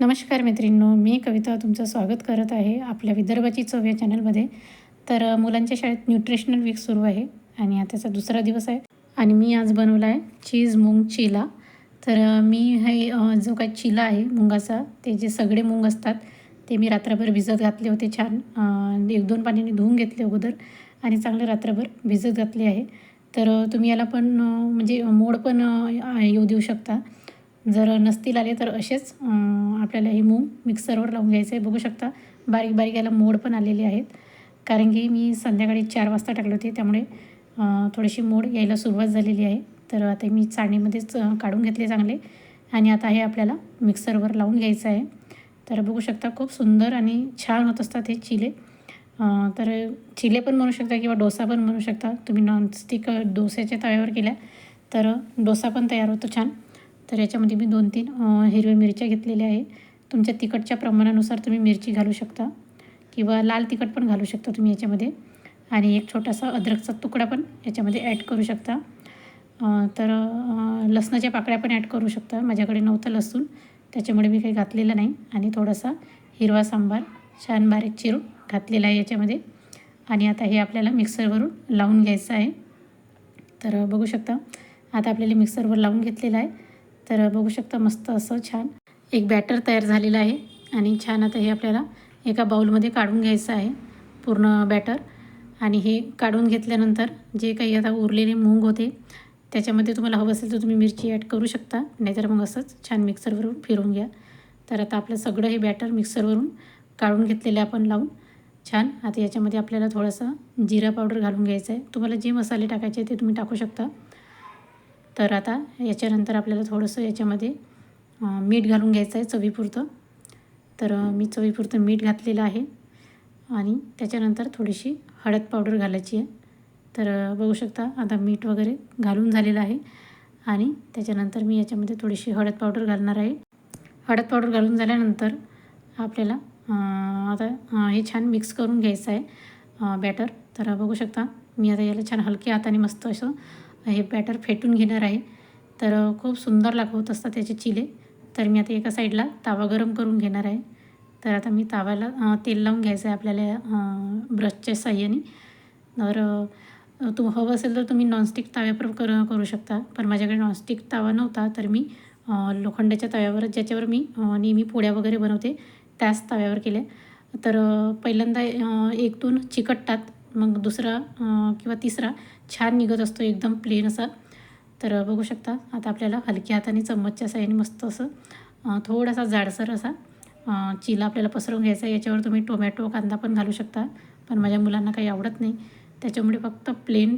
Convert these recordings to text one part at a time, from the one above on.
नमस्कार मैत्रिणींनो मी कविता तुमचं स्वागत करत आहे आपल्या विदर्भाची चव या चॅनलमध्ये. तर मुलांच्या शाळेत न्यूट्रिशनल वीक सुरू आहे आणि त्याचा दुसरा दिवस आहे आणि मी आज बनवला आहे चीज मूंग चिला. तर मी हे जो काही चिला आहे मुंगाचा ते जे सगळे मूग असतात ते मी रात्रभर भिजत घातले होते छान. एक दोन पाण्याने धुवून घेतले अगोदर आणि चांगले रात्रभर भिजत घातले आहे. तर तुम्ही याला पण म्हणजे मोड पण येऊ देऊ शकता. जर नसतील आले तर असेच आपल्याला हे मूग मिक्सरवर लावून घ्यायचं आहे. बघू शकता बारीक बारीक याला मोड पण आलेले आहेत. कारण की मी संध्याकाळी चार वाजता टाकले होते त्यामुळे थोडीशी मोड यायला सुरुवात झालेली आहे. तर आता मी चाळणीमध्येच काढून घेतले चांगले. आणि आता हे आपल्याला मिक्सरवर लावून घ्यायचं आहे. तर बघू शकता खूप सुंदर आणि छान होत असतात हे चिले. तर चिले पण म्हणू शकता किंवा डोसा पण म्हणू शकता. तुम्ही नॉनस्टिक डोस्याच्या तव्यावर केल्या तर डोसा पण तयार होतो छान. तर याच्यामध्ये मी दोन तीन हिरव्या मिरच्या घेतलेल्या आहे. तुमच्या तिखटच्या प्रमाणानुसार तुम्ही मिरची घालू शकता किंवा लाल तिखट पण घालू शकता तुम्ही याच्यामध्ये. आणि एक छोटासा अद्रकचा तुकडा पण याच्यामध्ये ॲड करू शकता. तर लसणाच्या पाकळ्या पण ॲड करू शकता. माझ्याकडे नव्हतं लसूण त्याच्यामुळे मी काही घातलेलं नाही. आणि थोडासा हिरवा सांबार छान बारीक चिरून घातलेला आहे याच्यामध्ये. आणि आता हे आपल्याला मिक्सरवरून लावून घ्यायचं आहे. तर बघू शकता आता आपल्याला मिक्सरवर लावून घेतलेलं आहे. तर बघू शकता मस्त असं छान एक बॅटर तयार झालेलं आहे. आणि छान आता हे आपल्याला एका बाऊलमध्ये काढून घ्यायचं आहे पूर्ण बॅटर आणि हे काढून घेतल्यानंतर जे काही आता उरलेले मूग होते त्याच्यामध्ये तुम्हाला हवं असेल तर तुम्ही मिरची ॲड करू शकता. नाहीतर मग असंच छान मिक्सरवरून फिरून घ्या. तर आता आपलं सगळं हे बॅटर मिक्सरवरून काढून घेतलेलं आपण लावून. छान आता याच्यामध्ये आपल्याला थोडंसं जिरा पावडर घालून घ्यायचं आहे. तुम्हाला जे मसाले टाकायचे ते तुम्ही टाकू शकता. तर आता याच्यानंतर आपल्याला थोडंसं याच्यामध्ये मीठ घालून घ्यायचं आहे चवीपुरतं. तर मी चवीपुरतं मीठ घातलेलं आहे. आणि त्याच्यानंतर थोडीशी हळद पावडर घालायची आहे. तर बघू शकता आता मीठ वगैरे घालून झालेलं आहे. आणि त्याच्यानंतर मी याच्यामध्ये थोडीशी हळद पावडर घालणार आहे. हळद पावडर घालून झाल्यानंतर आपल्याला आता हे छान मिक्स करून घ्यायचं आहे बॅटर. तर बघू शकता मी आता याला छान हलक्या हाताने मस्त असं हे बॅटर फेटून घेणार आहे. तर खूप सुंदर लागवत असतात त्याचे चिले. तर मी आता एका साईडला तावा गरम करून घेणार आहे. तर आता मी तव्याला तेल लावून घ्यायचं आहे आपल्याला ब्रशच्या साह्याने. तर तुम तू हवं असेल तर तुम्ही नॉनस्टिक ताव्यावर कर करू शकता. पण माझ्याकडे नॉनस्टिक तावा नव्हता तर मी लोखंडाच्या तव्यावर ज्याच्यावर मी नेहमी पोळ्या वगैरे बनवते त्याच तव्यावर केल्या. तर पहिल्यांदा एक दोन चिकटतात मग दुसरा किंवा तिसरा छान निघत असतो एकदम प्लेन असा. तर बघू शकता आता आपल्याला हलक्या हाताने चम्मचच्या साह्याने मस्त असं थोडासा जाडसर असा चिला आपल्याला पसरवून घ्यायचा आहे. याच्यावर तुम्ही टोमॅटो कांदा पण घालू शकता. पण माझ्या मुलांना काही आवडत नाही. त्याच्यामुळे फक्त प्लेन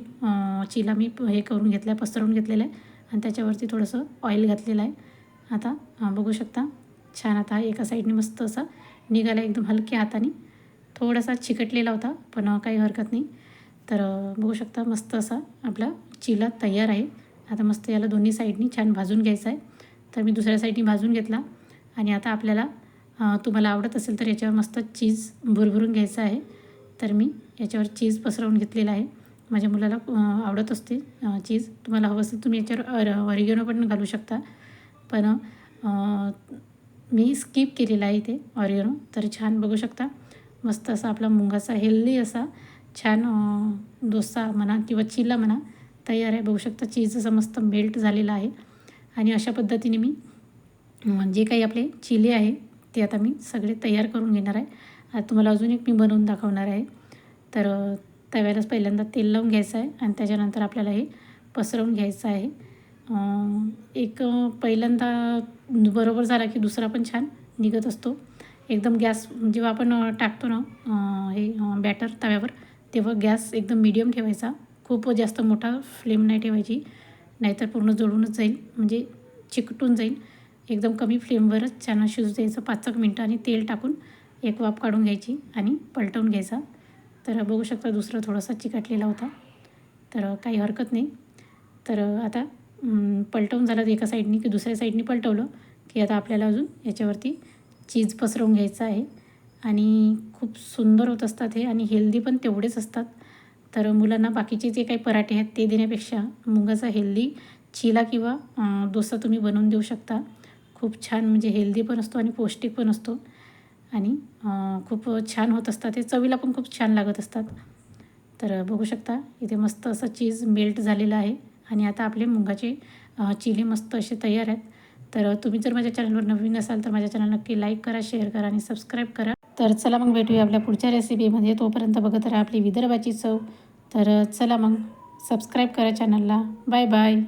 चिला मी हे करून घेतला आहे पसरवून घेतलेलं आहे. आणि त्याच्यावरती थोडंसं ऑइल घातलेलं आहे. आता बघू शकता छान आता एका साईडने मस्त असा निघाला एकदम हलक्या हाताने. थोडासा चिकटलेला होता पण काही हरकत नाही. तर बघू शकता मस्त असा आपला चिला तयार आहे. आता मस्त याला दोन्ही साईडनी छान भाजून घ्यायचं आहे. तर मी दुसऱ्या साईडनी भाजून घेतला. आणि आता आपल्याला तुम्हाला आवडत असेल तर याच्यावर मस्त चीज भुरभुरून घ्यायचं आहे. तर मी याच्यावर चीज पसरवून घेतलेला आहे. माझ्या मुलाला आवडत असते चीज. तुम्हाला हवं असेल तुम्ही याच्यावर ऑरिगेनो पण घालू शकता. पण मी स्किप केलेला आहे इथे ऑरिगेनो तर छान बघू शकता. मस्त असा आपला मुंगाचा हेल्दी असा छान डोसा म्हणा किंवा चिला म्हणा तयार आहे. बघू शकता चीज असं मस्त मेल्ट झालेला आहे. आणि अशा पद्धतीने मी जे काही आपले चिले आहे ते आता मी सगळे तयार करून घेणार आहे. तुम्हाला अजून एक मी बनवून दाखवणार आहे. तर तव्यालाच पहिल्यांदा तेल लावून घ्यायचं आहे आणि त्याच्यानंतर आपल्याला हे पसरवून घ्यायचं आहे. एक पहिल्यांदा बरोबर झाला की दुसरा पण छान निघत असतो. एकदम गॅस जेव्हा आपण टाकतो ना हे बॅटर तव्यावर तेव्हा गॅस एकदम मीडियम ठेवायचा. खूप जास्त मोठा फ्लेम नाही ठेवायची. नाहीतर पूर्ण जळूनच जाईल म्हणजे चिकटून जाईल. एकदम कमी फ्लेमवरच छान शिजू द्यायचं पाच एक मिनटं आणि तेल टाकून एक वाफ काढून घ्यायची आणि पलटवून घ्यायचा. तर बघू शकता दुसरा थोडासा चिकटलेला होता. तर काही हरकत नाही. तर आता पलटवून झालं एका साईडनी की दुसऱ्या साईडनी पलटवलं की आता आपल्याला अजून याच्यावरती चीज पसरवून घ्यायचं आहे. आणि खूप सुंदर होत असतात हे आणि हेल्दी पण तेवढेच असतात. तर मुलांना बाकीचे जे काही पराठे आहेत ते देण्यापेक्षा मुगाचा हेल्दी चिला किंवा डोसा तुम्ही बनवून देऊ शकता. खूप छान म्हणजे हेल्दी पण असतो आणि पौष्टिक पण असतो. आणि खूप छान होत असतात. ते चवीला पण खूप छान लागत असतात. तर बघू शकता इथे मस्त असं चीज मेल्ट झालेलं आहे. आणि आता आपले मुगाचे चिले चिली मस्त असे तयार आहेत. तर तुम्ही जर माझ्या चॅनलवर नवीन असाल तर माझ्या चॅनल नक्की लाईक करा शेअर करा आणि सबस्क्राईब करा. तर चला मग भेटूया आपल्या पुढच्या रेसिपीमध्ये तोपर्यंत बघत राहा आपली विदर्भाची चव. तर चला मग सबस्क्राईब करा चॅनलला बाय बाय